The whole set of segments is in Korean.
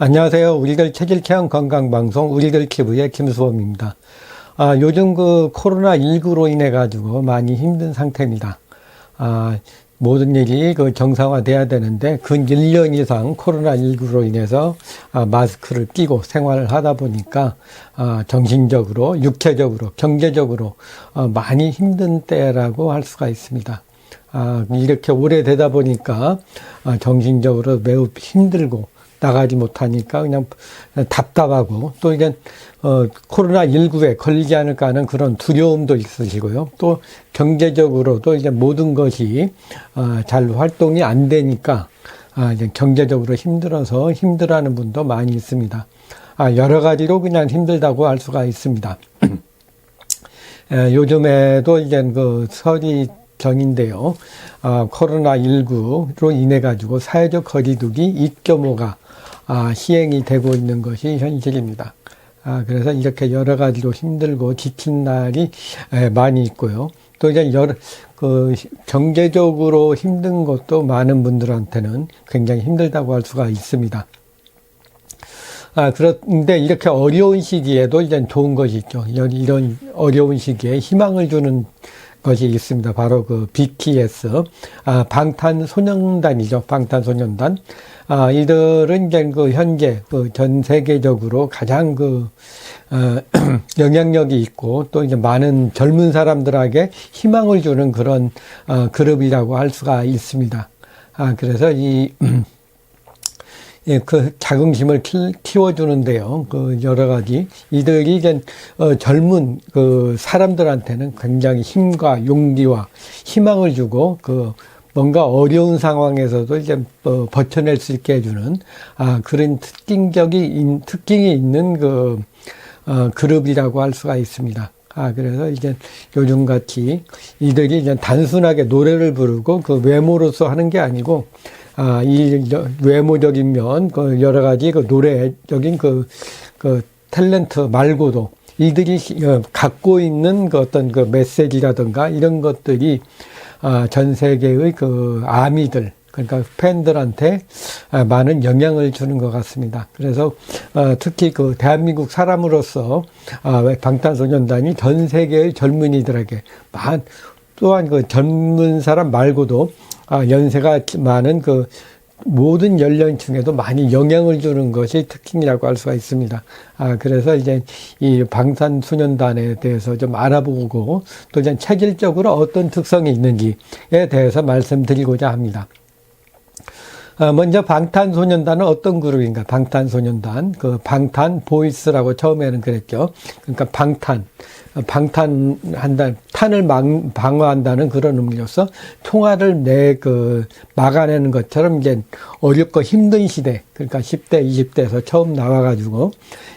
안녕하세요. 우리들 체질 체험 건강 방송 우리들 키브의 김수범입니다. 아, 요즘 그 코로나 19로 인해 가지고 많이 힘든 상태입니다. 아, 모든 일이 그 정상화돼야 되는데 근 1년 이상 코로나 19로 인해서 아, 마스크를 끼고 생활을 하다 보니까 아, 정신적으로, 육체적으로, 경제적으로 어, 많이 힘든 때라고 할 수가 있습니다. 아, 이렇게 오래되다 보니까 아, 정신적으로 매우 힘들고 나가지 못하니까 그냥 답답하고 또 이제 어 코로나 19에 걸리지 않을까 하는 그런 두려움도 있으시고요. 또 경제적으로도 이제 모든 것이 어 잘 활동이 안 되니까 아 이제 경제적으로 힘들어서 힘들어하는 분도 많이 있습니다. 아 여러 가지로 그냥 힘들다고 할 수가 있습니다. 에, 요즘에도 이제 그 설이 전인데요. 아, 코로나19로 인해 가지고 사회적 거리두기 2.5가 아, 시행이 되고 있는 것이 현실입니다. 아, 그래서 이렇게 여러 가지로 힘들고 지친 날이 에, 많이 있고요. 또 이제 여러, 그, 경제적으로 힘든 것도 많은 분들한테는 굉장히 힘들다고 할 수가 있습니다. 아, 그런데 이렇게 어려운 시기에도 이제 좋은 것이 있죠. 이런 어려운 시기에 희망을 주는 것이 있습니다. 바로 그 BTS, 아, 방탄소년단이죠. 방탄소년단. 아, 이들은 이제 그 현재 그 전 세계적으로 가장 그, 어, 영향력이 있고 또 이제 많은 젊은 사람들에게 희망을 주는 그런, 어, 그룹이라고 할 수가 있습니다. 아, 그래서 이, 예, 그 자긍심을 키, 워주는데요 그 여러 가지 이들이 이제 어, 젊은 그 사람들한테는 굉장히 힘과 용기와 희망을 주고 그 뭔가 어려운 상황에서도 이제 어, 버텨낼 수 있게 해주는 아 그런 특징적인 특징이 있는 그 어, 그룹이라고 할 수가 있습니다. 아, 그래서 이제 요즘 같이 이들이 이제 단순하게 노래를 부르고 그 외모로서 하는 게 아니고 아, 이 외모적인 면, 그 여러 가지 그 노래적인 그, 그 탤런트 말고도 이들이 어, 갖고 있는 그 어떤 그 메시지라든가 이런 것들이 아, 전 세계의 그 아미들, 그러니까 팬들한테 아, 많은 영향을 주는 것 같습니다. 그래서 어, 특히 그 대한민국 사람으로서 아, 방탄소년단이 전 세계의 젊은이들에게 또한 그 젊은 사람 말고도 아, 연세가 많은 그 모든 연령층에도 많이 영향을 주는 것이 특징이라고 할 수가 있습니다. 아, 그래서 이제 이 방탄소년단에 대해서 좀 알아보고 또 이제 체질적으로 어떤 특성이 있는지에 대해서 말씀드리고자 합니다. 아, 먼저 방탄소년단은 어떤 그룹인가? 방탄소년단. 그 방탄 보이스라고 처음에는 그랬죠. 그러니까 방탄. 방탄한다, 탄을 막, 방어한다는 그런 의미로서 통화를 내, 그, 막아내는 것처럼 이제 어렵고 힘든 시대, 그러니까 10대, 20대에서 처음 나와가지고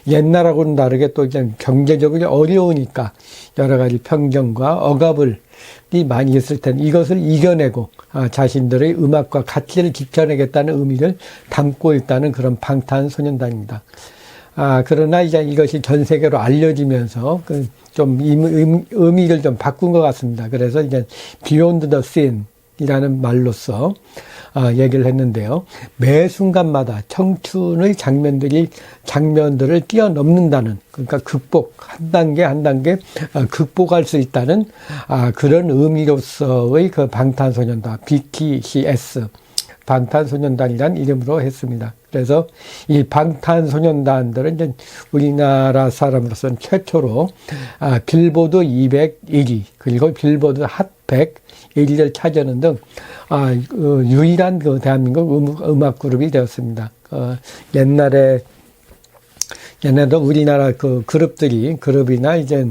옛날하고는 다르게 또 이제 경제적으로 어려우니까 여러 가지 편견과 억압을 이 많이 있을 텐데 이것을 이겨내고 아, 자신들의 음악과 가치를 지켜내겠다는 의미를 담고 있다는 그런 방탄소년단입니다. 아, 그러나 이제 이것이 전 세계로 알려지면서 그좀 의미를 좀 바꾼 것 같습니다. 그래서 이제 Beyond the Scene 이라는 말로써 아, 얘기를 했는데요. 매 순간마다 청춘의 장면들이 장면들을 뛰어넘는다는 그러니까 극복 한 단계 한 단계 아, 극복할 수 있다는 아, 그런 의미로서의 그 방탄소년단 BTS 방탄소년단이란 이름으로 했습니다. 그래서 이 방탄소년단들은 이제 우리나라 사람으로서는 최초로 아, 빌보드 201위 그리고 빌보드 핫100 1위를 차지하는 등 아, 그 유일한 그 대한민국 음, 악 그룹이 되었습니다. 어, 옛날에 옛날에도 우리나라 그 그룹들이 그룹이나 이제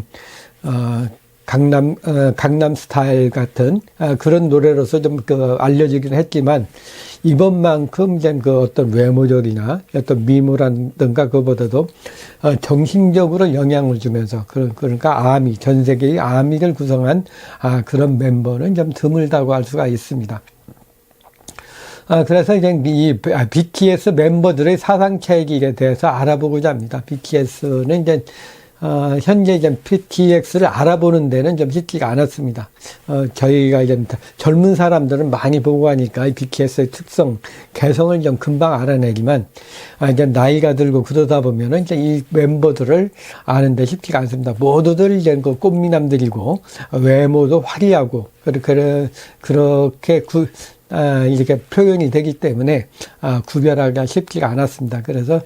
어, 강남 어, 강남 스타일 같은 어, 그런 노래로서 좀 그 알려지긴 했지만 이번만큼 이제 그 어떤 외모적이나 어떤 미모라든가 그보다도 어, 정신적으로 영향을 주면서 그, 그러니까 아미 전 세계의 아미를 구성한 아, 그런 멤버는 좀 드물다고 할 수가 있습니다. 아, 그래서 이제 이 BTS 멤버들의 사상 체계에 대해서 알아보고자 합니다. BTS는 이제 어, 현재 이제 PTX를 알아보는 데는 좀 쉽지가 않았습니다. 어, 저희가 이제 젊은 사람들은 많이 보고 하니까 이 BTS의 특성, 개성을 좀 금방 알아내지만, 아, 이제 나이가 들고 그러다 보면은 이제 이 멤버들을 아는데 쉽지가 않습니다. 모두들 이제 그 꽃미남들이고, 외모도 화려하고, 그렇게, 그렇게 구, 아, 이렇게 표현이 되기 때문에 아, 구별하기가 쉽지가 않았습니다. 그래서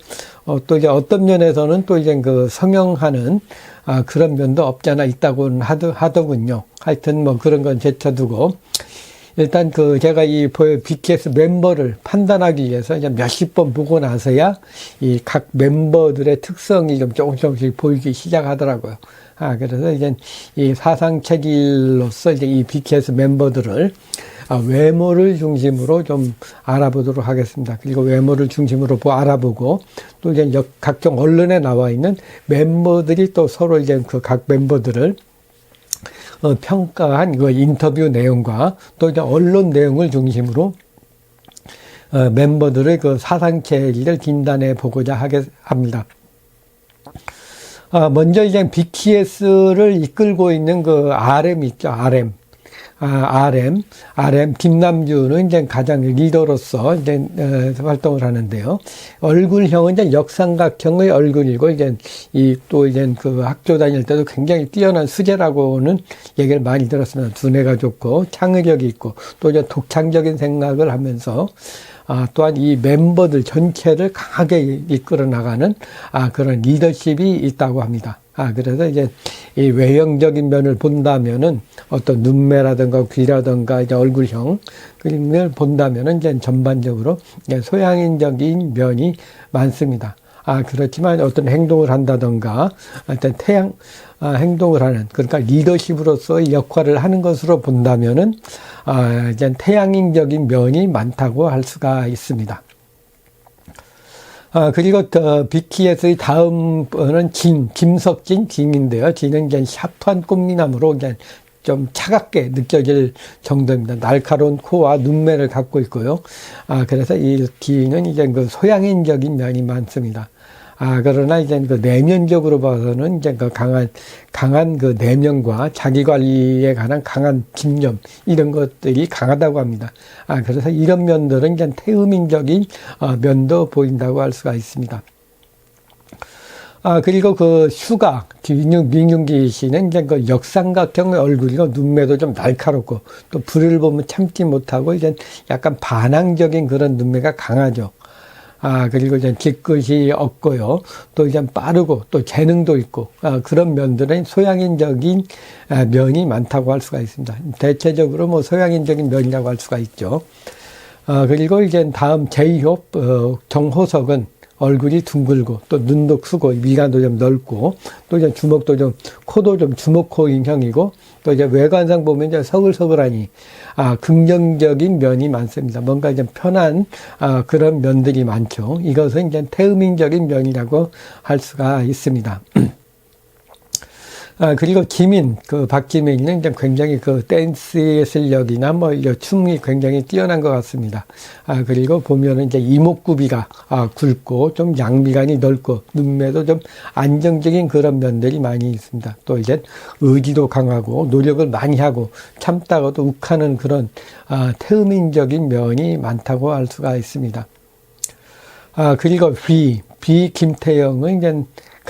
어, 또 이제 어떤 면에서는 또 이제 그 성형하는 아, 그런 면도 없지 않아 있다고는 하더, 하더군요. 하여튼 뭐 그런 건 제쳐두고 일단 그 제가 이 BTS 멤버를 판단하기 위해서 이제 몇십 번 보고 나서야 이 각 멤버들의 특성이 좀 조금 조금씩 보이기 시작하더라고요. 아, 그래서 이제 이 사상체질로서 이제 이 BTS 멤버들을 아, 외모를 중심으로 좀 알아보도록 하겠습니다. 그리고 외모를 중심으로 알아보고 또 이제 각종 언론에 나와 있는 멤버들이 또 서로 이제 그 각 멤버들을 어, 평가한 그 인터뷰 내용과 또 이제 언론 내용을 중심으로 어, 멤버들의 그 사상체를 진단해 보고자 하겠 합니다. 아, 먼저 이제 BTS를 이끌고 있는 그 RM 있죠, RM. 아, RM, RM 김남주는 이제 가장 리더로서 이제 어, 활동을 하는데요. 얼굴형은 이제 역삼각형의 얼굴이고 이제 이 또 이제 그 학교 다닐 때도 굉장히 뛰어난 수재라고는 얘기를 많이 들었습니다. 두뇌가 좋고 창의력이 있고 또 이제 독창적인 생각을 하면서 아, 또한 이 멤버들 전체를 강하게 이끌어 나가는 아, 그런 리더십이 있다고 합니다. 아, 그래서 이제 이 외형적인 면을 본다면은 어떤 눈매라든가 귀라든가 이제 얼굴형 그림을 본다면은 이제 전반적으로 소양인적인 면이 많습니다. 아, 그렇지만 어떤 행동을 한다던가, 어떤 태양, 아, 행동을 하는, 그러니까 리더십으로서의 역할을 하는 것으로 본다면은, 아, 이제 태양인적인 면이 많다고 할 수가 있습니다. 아, 그리고 더 BTS의 다음은 진, 김석진, 진인데요. 진은 이제 샤프한 꽃미남으로 이제 좀 차갑게 느껴질 정도입니다. 날카로운 코와 눈매를 갖고 있고요. 아, 그래서 이 D는 이제 그 소양인적인 면이 많습니다. 아, 그러나 이제 그 내면적으로 봐서는 이제 그 강한, 강한 그 내면과 자기 관리에 관한 강한 집념, 이런 것들이 강하다고 합니다. 아, 그래서 이런 면들은 이제 태음인적인 어, 면도 보인다고 할 수가 있습니다. 아, 그리고 그 슈가, 민윤, 민윤기 씨는 이제 그 역삼각형의 얼굴이고 눈매도 좀 날카롭고 또 불을 보면 참지 못하고 이제 약간 반항적인 그런 눈매가 강하죠. 아, 그리고 이제 뒤끝이 없고요. 또 이제 빠르고 또 재능도 있고, 아, 그런 면들은 소양인적인 아, 면이 많다고 할 수가 있습니다. 대체적으로 뭐 소양인적인 면이라고 할 수가 있죠. 아, 그리고 이제 다음 제이홉, 어, 정호석은 얼굴이 둥글고 또 눈도 크고 미간도 좀 넓고 또 이제 주먹도 좀 코도 좀 주먹 코 인형이고 또 이제 외관상 보면 이제 서글서글하니 아 긍정적인 면이 많습니다. 뭔가 이제 편한 아 그런 면들이 많죠. 이것은 이제 태음인적인 면이라고 할 수가 있습니다. 아, 그리고 김인, 그 이제 굉장히 그 댄스의 실력이나 뭐 춤이 굉장히 뛰어난 것 같습니다. 아, 그리고 보면은 이제 이목구비가 아, 굵고 좀 양미간이 넓고 눈매도 좀 안정적인 그런 면들이 많이 있습니다. 또 이제 의지도 강하고 노력을 많이 하고 참다가도 욱하는 그런 아, 태음인적인 면이 많다고 할 수가 있습니다. 아, 그리고 비, 비 김태영은 이제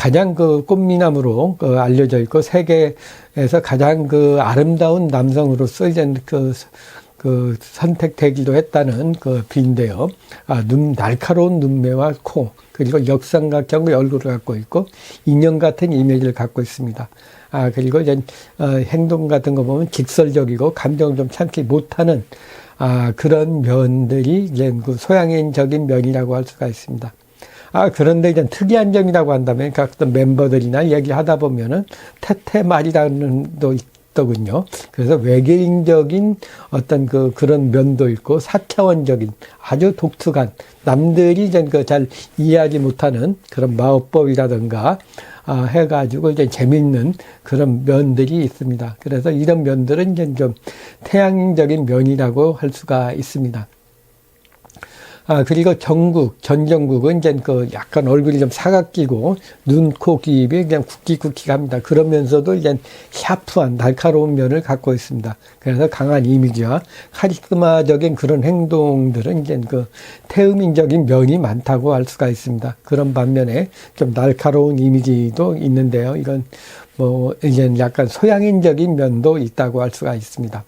가장 그 꽃미남으로 그 알려져 있고 세계에서 가장 그 아름다운 남성으로서 이제 그, 그 선택되기도 했다는 그 비인데요. 아, 눈, 날카로운 눈매와 코, 그리고 역삼각형의 얼굴을 갖고 있고 인형 같은 이미지를 갖고 있습니다. 아, 그리고 이제 어, 행동 같은 거 보면 직설적이고 감정을 좀 참지 못하는 아, 그런 면들이 이제 그 소양인적인 면이라고 할 수가 있습니다. 아, 그런데 이제 특이한 점이라고 한다면, 각 어떤 멤버들이나 얘기하다 보면은 태태말이라는 도 있더군요. 그래서 외계인적인 어떤 그, 그런 면도 있고, 사차원적인 아주 독특한, 남들이 이제 그잘 이해하지 못하는 그런 마법법이라든가, 아, 해가지고 이제 재밌는 그런 면들이 있습니다. 그래서 이런 면들은 이제 좀 태양적인 면이라고 할 수가 있습니다. 아, 그리고 정국, 전 정국은 이제 그 약간 얼굴이 좀 사각기고 눈, 코, 귀, 입이 그냥 굵기굵기 합니다. 그러면서도 이제 샤프한 날카로운 면을 갖고 있습니다. 그래서 강한 이미지와 카리스마적인 그런 행동들은 이제 그 태음인적인 면이 많다고 할 수가 있습니다. 그런 반면에 좀 날카로운 이미지도 있는데요. 이건 뭐 이제 약간 소양인적인 면도 있다고 할 수가 있습니다.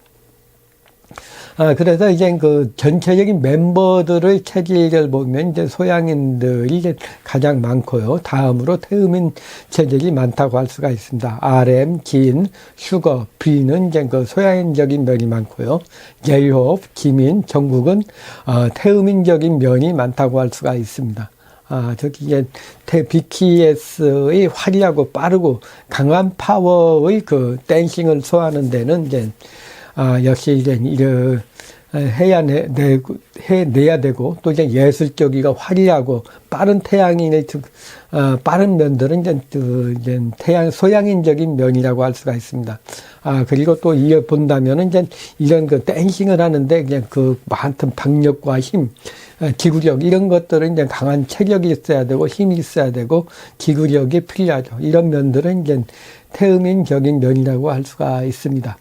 아, 그래서 이제 그 전체적인 멤버들의 체질을 보면 이제 소양인들이 이제 가장 많고요. 다음으로 태음인 체질이 많다고 할 수가 있습니다. RM, 긴, 슈거, B는 이제 그 소양인적인 면이 많고요. 제이홉, 김인, 정국은 어, 태음인적인 면이 많다고 할 수가 있습니다. 아, 저기 이제 태 BTS의 화려하고 빠르고 강한 파워의 그 댄싱을 소화하는 데는 이제 아, 역시 이제 이런 해야 내, 내, 해내야 되고 또 이제 예술적이가 화려하고 빠른 태양인의 어, 빠른 면들은 이제, 그, 이제 태양 소양인적인 면이라고 할 수가 있습니다. 아 그리고 또 이어 본다면은 이제 이런 그 댄싱을 하는데 그냥 그 많은 박력과 힘, 어, 기구력 이런 것들은 이제 강한 체력이 있어야 되고 힘이 있어야 되고 기구력이 필요하죠. 이런 면들은 이제 태음인적인 면이라고 할 수가 있습니다.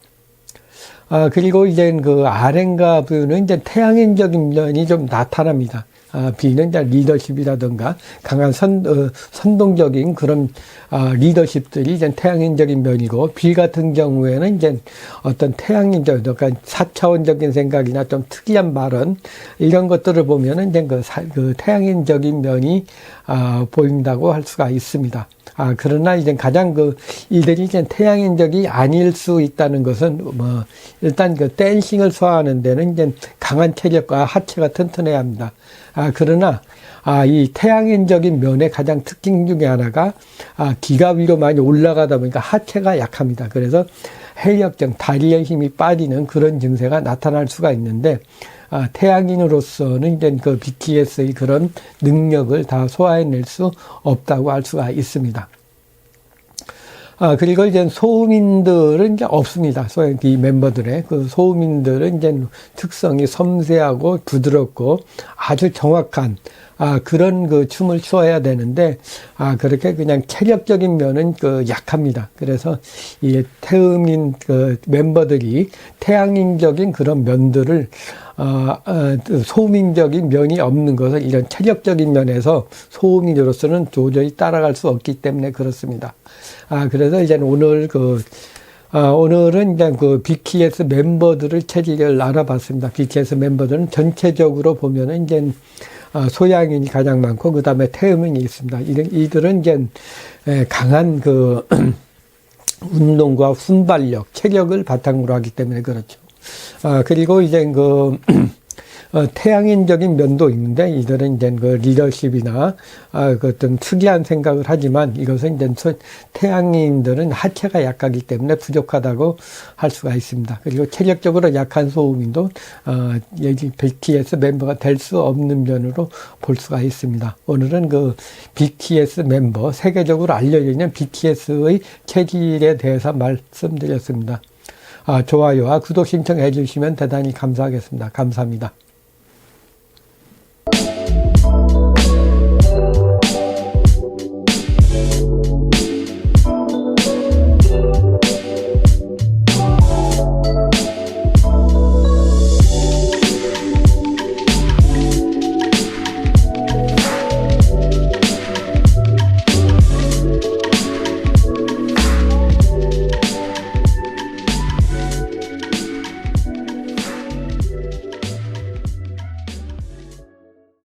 아, 그리고 이제 그 아렌과 뷰는 이제 태양인적인 면이 좀 나타납니다. 아, B는 이제 리더십이라든가 강한 선, 어, 선동적인 그런 아, 리더십들이 이제 태양인적인 면이고 B 같은 경우에는 이제 어떤 태양인적, 그러니까 사차원적인 생각이나 좀 특이한 발언 이런 것들을 보면은 이제 그, 사, 그 태양인적인 면이 아, 보인다고 할 수가 있습니다. 아, 그러나 이제 가장 그, 이들이 이제 태양인적이 아닐 수 있다는 것은 뭐, 일단 그 댄싱을 소화하는 데는 이제 강한 체력과 하체가 튼튼해야 합니다. 아, 그러나, 아, 이 태양인적인 면의 가장 특징 중에 하나가, 아, 기가 위로 많이 올라가다 보니까 하체가 약합니다. 그래서 해력증, 다리의 힘이 빠지는 그런 증세가 나타날 수가 있는데, 아, 태양인으로서는 이제 그 BTS의 그런 능력을 다 소화해낼 수 없다고 할 수가 있습니다. 아, 그리고 이제 소음인들은 이제 없습니다. 소위 이 멤버들의 그 소음인들은 이제 특성이 섬세하고 부드럽고 아주 정확한 아, 그런 그 춤을 추어야 되는데, 아, 그렇게 그냥 체력적인 면은 그 약합니다. 그래서 이 태음인 그 멤버들이 태양인적인 그런 면들을 어, 어, 소민적인 면이 없는 것은 이런 체력적인 면에서 소민으로서는 도저히 따라갈 수 없기 때문에 그렇습니다. 아, 그래서 이제 오늘 그, 아, 오늘은 이제 그 BTS 멤버들을 체질을 알아봤습니다. BTS 멤버들은 전체적으로 보면은 이제 아, 소양인이 가장 많고 그 다음에 태음인이 있습니다. 이들은 이제 강한 그 운동과 순발력, 체력을 바탕으로 하기 때문에 그렇죠. 아, 그리고 이제 그 어, 태양인적인 면도 있는데 이들은 이제 그 리더십이나 아, 그 어떤 특이한 생각을 하지만 이것은 이제 태양인들은 하체가 약하기 때문에 부족하다고 할 수가 있습니다. 그리고 체력적으로 약한 소음인도 어, 여기 BTS 멤버가 될 수 없는 면으로 볼 수가 있습니다. 오늘은 그 BTS 멤버 세계적으로 알려져 있는 BTS의 체질에 대해서 말씀드렸습니다. 아, 좋아요와 구독 신청해 주시면 대단히 감사하겠습니다. 감사합니다.